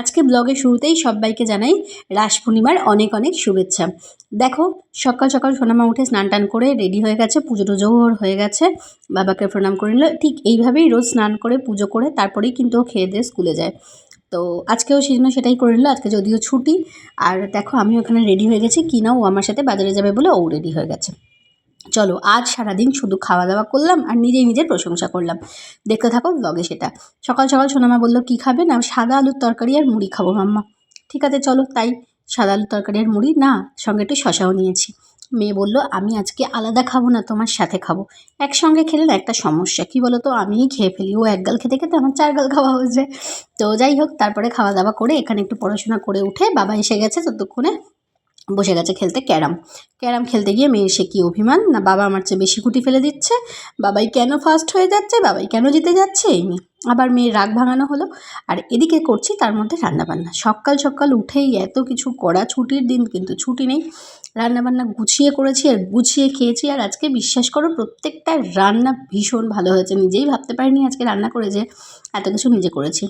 আজকে ব্লগের শুরুতেই সবাইকে জানাই রাস পূর্ণিমার অনেক অনেক শুভেচ্ছা। দেখো, সকাল সকাল সোনামা উঠে স্নান টান করে রেডি হয়ে গেছে, পুজো টুজো হয়ে গেছে। বাবাকে প্রণাম করে নিল। ঠিক এইভাবেই রোজ স্নান করে, পুজো করে তারপরেই কিন্তু ও খেয়ে দিয়ে স্কুলে যায়। তো আজকেও সেই জন্য সেটাই করে নিল। আজকে যদিও ছুটি, আর দেখো আমি ওখানে রেডি হয়ে গেছি। কি না ও আমার সাথে বাজারে যাবে বলে ও রেডি হয়ে গেছে। চলো, আজ সারাদিন শুধু খাওয়া দাওয়া করলাম আর নিজেই নিজের প্রশংসা করলাম। দেখতে থাকো ব্লগে সেটা। সকাল সকাল সোনামা বলল, কী খাবে না? সাদা আলুর তরকারি আর মুড়ি খাব মাম্মা। ঠিক আছে, চলো, তাই সাদা আলুর তরকারি আর মুড়ি? না, সঙ্গে একটু শশাও নিয়েছি। মেয়ে বলল, আমি আজকে আলাদা খাব না, তোমার সাথে খাব। একসঙ্গে খেলে না একটা সমস্যা। কী বলো তো আমিই খেয়ে ফেলি। ও এক গাল খেতে খেতে আমার চার গাল খাওয়া হয়ে যায়। তো যাই হোক, তারপরে খাওয়া দাওয়া করে এখানে একটু পড়াশোনা করে উঠে বাবা এসে গেছে ততক্ষণে বসে গেছে খেলতে ক্যারাম। ক্যারাম খেলতে গিয়ে মেয়ের সে কী অভিমান? না বাবা আমার চেয়ে বেশি গুটি ফেলে দিচ্ছে? বাবাই কেন ফার্স্ট হয়ে যাচ্ছে? বাবাই কেন জিতে যাচ্ছে? এই নিয়ে। আবার মেয়ের রাগ ভাঙানো হলো। আর এদিকে করছি তার মধ্যে রান্নাবান্না। সকাল সকাল উঠেই এত কিছু করা, ছুটির দিন কিন্তু ছুটি নেই। রান্নাবান্না গুছিয়ে করেছি আর গুছিয়ে খেয়েছি। আর আজকে বিশ্বাস করো, প্রত্যেকটা রান্না ভীষণ ভালো হয়েছে। নিজেই ভাবতে পারিনি আজকে রান্না করে যে এত কিছু নিজে করেছি।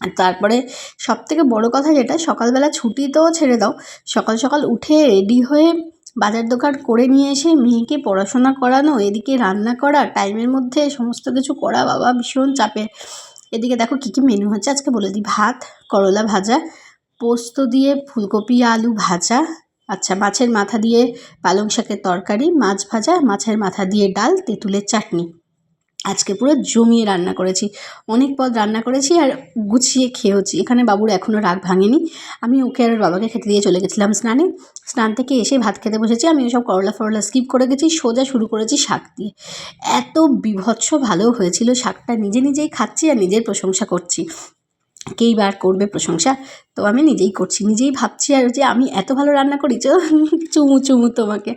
তারপরে সবথেকে বড় কথা যেটা, সকালবেলা ছুটি তো ছেড়ে দাও। সকাল সকাল উঠে রেডি হয়ে বাজার দোকান করে নিয়ে এসে মেয়েকে পড়াশোনা করানো, এদিকে রান্না করা টাইমের মধ্যে সমস্ত কিছু করা, বাবা ভীষণ চাপের। এদিকে দেখো কী কী মেনু হচ্ছে, আজকে বলে দিই, ভাত, করলা ভাজা, পোস্ত দিয়ে ফুলকপি, আলু ভাজা আচ্ছা মাছের মাথা দিয়ে পালং শাকের তরকারি, মাছ ভাজা, মাছের মাথা দিয়ে ডাল, তেঁতুলের চাটনি। আজকে পুরো জমিয়ে রান্না করেছি। অনেক পদ রান্না করেছি আর গুছিয়ে খেয়েওছি। এখানে বাবুর এখনও রাগ ভাঙেনি। আমি ওকে আর বাবাকে খেতে দিয়ে চলে গেছিলাম স্নানে। স্নান থেকে এসে ভাত খেতে বসেছি। আমি সব করলা ফরলা স্কিপ করে গেছি, সোজা শুরু করেছি শাক দিয়ে। এত বিভৎস ভালো হয়েছিল শাকটা। নিজে নিজেই খাচ্ছি আর নিজের প্রশংসা করছি। কেই বার করবে প্রশংসা? তো আমি নিজেই করছি। নিজেই ভাবছি আর যে আমি এত ভালো রান্না করি যে চুমু চুমু তোমাকে।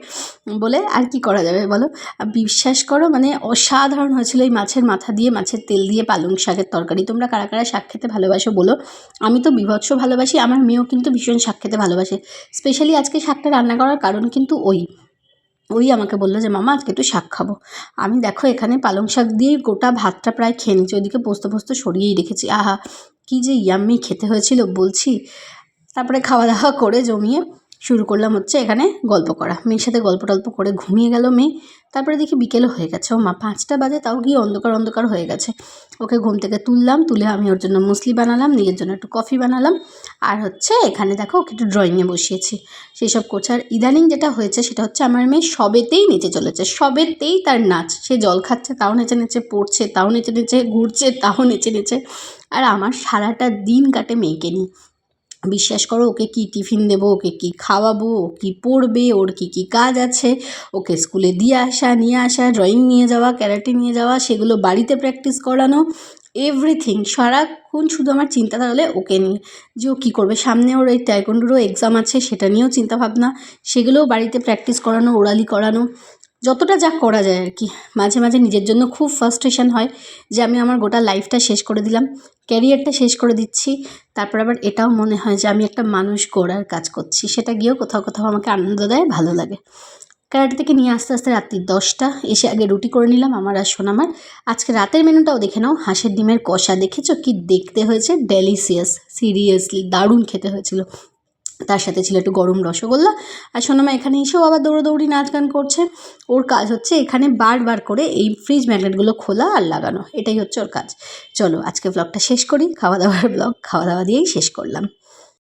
বলে আর কি করা যাবে বলো? বিশ্বাস করো মানে অসাধারণ হয়েছিল এই মাছের মাথা দিয়ে, মাছের তেল দিয়ে পালং শাকের তরকারি। তোমরা কারা কারা শাক খেতে ভালোবাসো বলো? আমি তো বিভৎস ভালোবাসি, আমার মেয়েও কিন্তু ভীষণ শাক খেতে ভালোবাসে। স্পেশালি আজকে শাকটা রান্না করার কারণ কিন্তু ওই। ওই আমাকে বলল যে, মামা, আজকে একটু শাক খাব। আমি দেখো এখানে পালং শাক দিয়ে গোটা ভাতটা প্রায় খেয়ে নিচ্ছি ওইদিকে পোস্ত পোস্ত সরিয়েই রেখেছি। আহা! কী যে ইয়াম্মি খেতে হয়েছিল বলছি। তারপরে খাওয়া দাওয়া করে জমিয়ে শুরু করলাম হচ্ছে এখানে গল্প করা। মেয়ের সাথে গল্প টল্প করে ঘুমিয়ে গেল মেয়ে। তারপরে দেখি বিকেলও হয়ে গেছে। ও মা, পাঁচটা বাজে, তাও গিয়ে অন্ধকার অন্ধকার হয়ে গেছে। ওকে ঘুম থেকে তুললাম, তুলে আমি ওর জন্য মুসলি বানালাম, নিজের জন্য একটু কফি বানালাম। আর হচ্ছে এখানে দেখো, ওকে একটু ড্রয়িংয়ে বসিয়েছি। সেই সব আর ইদানিং যেটা হয়েছে, সেটা হচ্ছে আমার মেয়ে সবেতেই নেচে চলেছে। সবেতেই তার নাচ। সে জল খাচ্ছে, তাও নেচে নেচে পড়ছে, তাও নেচে নেচে ঘুরছে, তাও নেচে নেচে। আর আমার সারাটা দিন কাটে মেয়েকে নিয়ে। বিশ্বাস করো, ওকে কী টিফিন দেবো, ওকে কী খাওয়াবো, ও কী পড়বে, ওর কী কী কাজ আছে, ওকে স্কুলে দিয়ে আসা, নিয়ে আসা ড্রয়িং নিয়ে যাওয়া ক্যারাটে নিয়ে যাওয়া, সেগুলো বাড়িতে প্র্যাকটিস করানো এভরিথিং সারাক্ষণ শুধু আমার চিন্তা তাহলে ওকে নিয়ে। যে ও কী করবে, সামনে ওর এই টাইকন্ডুরও এক্সাম আছে, সেটা নিয়েও চিন্তাভাবনা, সেগুলোও বাড়িতে প্র্যাকটিস করানো ওরালি করানো যতটা যা করা যায় আর কি। মাঝে মাঝে নিজের জন্য খুব ফার্স্ট্রেশন হয় যে আমি আমার গোটা লাইফটা শেষ করে দিলাম ক্যারিয়ারটা শেষ করে দিচ্ছি, তারপর আবার এটাও মনে হয় যে আমি একটা মানুষ গড়ার কাজ করছি, সেটা গিয়েও কোথাও কোথাও আমাকে আনন্দ দেয়, ভালো লাগে। ক্যারাটে থেকে নিয়ে আস্তে আস্তে রাত্রি দশটা, এসে আগে রুটি করে নিলাম, আমার আর সোনামার আজকে রাতের মেনুটাও দেখে নাও, হাঁসের ডিমের কষা, দেখেছ কি দেখতে হয়েছে? ডেলিসিয়াস সিরিয়াসলি দারুণ খেতে হয়েছিল। তার সাথে ছিল একটু গরম রসগোল্লা। আর সোনামা এখানে এসেও আবার দৌড়োদৌড়ি, নাচ গান করছে। ওর কাজ হচ্ছে এখানে বারবার করে এই ফ্রিজ ম্যাগনেটগুলো খোলা আর লাগানো। এটাই হচ্ছে ওর কাজ। চলো আজকে ব্লগটা শেষ করি। খাওয়া দাওয়ার ব্লগ খাওয়া দাওয়া দিয়েই শেষ করলাম।